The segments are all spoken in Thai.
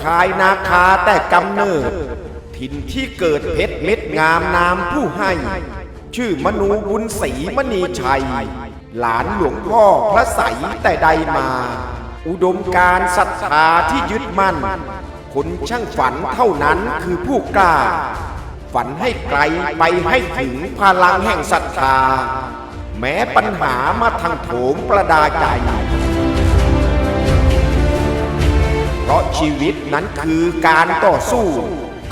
ลูกหนองคายนาคาแต่กำเนิด ถิ่นที่เกิดเพชรเม็ดงามนามผู้ให้ ชื่อมนูบุญศรีมณีชัย หลานหลวงพ่อพระใสแต่ใดมา อุดมการศรัทธาที่ยึดมั่น คนช่างฝันเท่านั้นคือผู้กล้า ฝันให้ไกลไปให้ถึงพลังแห่งศรัทธา แม้ปัญหามาทางโถมประดาใจ ชีวิตนั้นคือการต่อสู้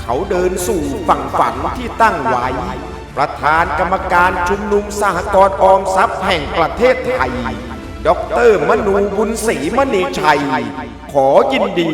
เขาเดินสู่ฝั่งฝันที่ตั้งไว้ ประธานกรรมการชุมนุมสหกรณ์ออมทรัพย์แห่งประเทศไทยดอกเตอรมนูบุญศรีมณีชัย ขอยินดี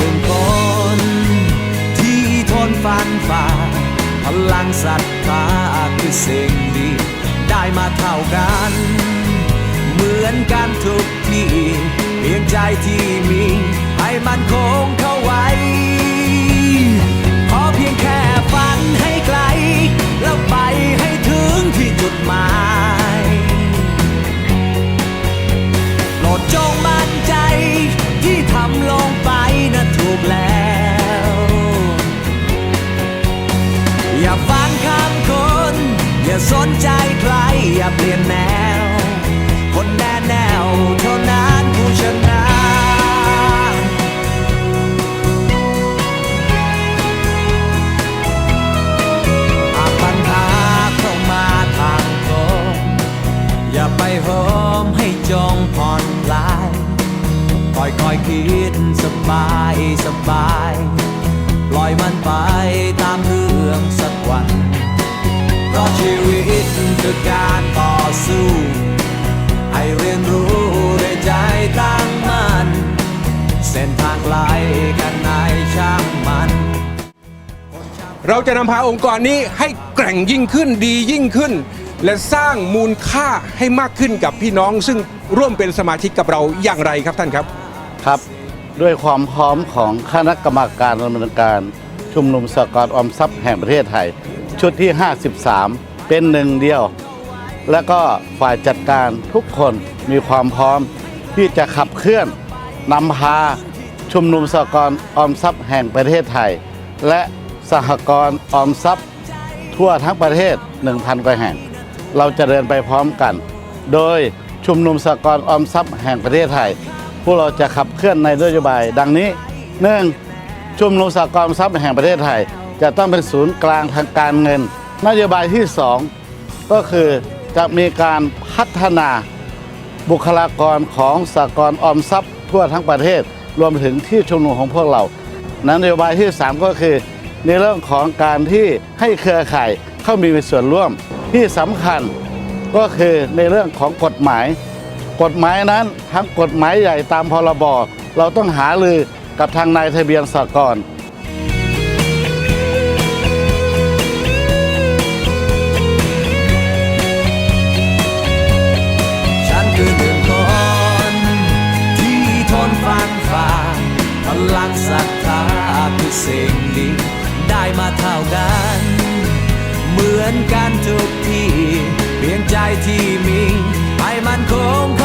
ฟันฝ่า พลังศรัทธาคือสิ่งดี ได้มาเท่ากัน เหมือนกันทุกที่เพียงใจที่มีให้มา ใจใครอย่าเปลี่ยนแนว คนแน่แนวเท่านั้นผู้ชนะหากปัญหาเข้ามาทางตรงอย่าไปโหมให้จงผ่อนคลายคอยคอยคิดสบายสบาย ปล่อยมันไปตามเรื่องสักวันเพราะ ชีวิตคือการต่อสู้ให้เรียนรู้ด้วยใจตั้งมั่นเส้นทางไกลกันไหนช่างมัน เราจะนำพาองค์กรนี้ให้แกร่งยิ่งขึ้นดียิ่งขึ้น และสร้างมูลค่าให้มากขึ้นกับพี่น้องซึ่งร่วมเป็นสมาชิกกับเราอย่างไรครับท่านครับ ครับ ด้วยความพร้อมของคณะกรรมการดำเนินการ ชุมนุมสกรณ์ออมทรัพย์แห่งประเทศไทย ชุดที่ 53 เป็นหนึ่งเดียว และก็ฝ่ายจัดการทุกคนมีความพร้อม ที่จะขับเคลื่อนนำพาชุมนุมสหกรณ์ออมทรัพย์แห่งประเทศไทย และสหกรณ์ออมทรัพย์ ทั่วทั้งประเทศ 1,000 กว่าแห่ง เราจะเดินไปพร้อมกัน โดยชุมนุมสหกรณ์ออมทรัพย์แห่งประเทศไทย พวกเราจะขับเคลื่อนในนโยบาย ดังนี้หนึ่งชุมนุมสหกรณ์ออมทรัพย์แห่งประเทศไทย จะต้องเป็นศูนย์กลางทางการเงิน นโยบายที่สองก็คือจะมีการพัฒนาบุคลากรของสกรออมทรัพย์ทั่วทั้งประเทศ รวมถึงที่ชุมนุมของพวกเรานั้นนโยบายที่ 3 ก็คือ ในเรื่องของการที่ให้เครือข่ายเข้ามีส่วนร่วมที่สำคัญก็คือในเรื่องของกฎหมาย กฎหมายนั้นทั้งกฎหมายใหญ่ตามพรบเราต้องหาลือกับทางนายทะเบียนสหกร ใจที่มีให้มันคง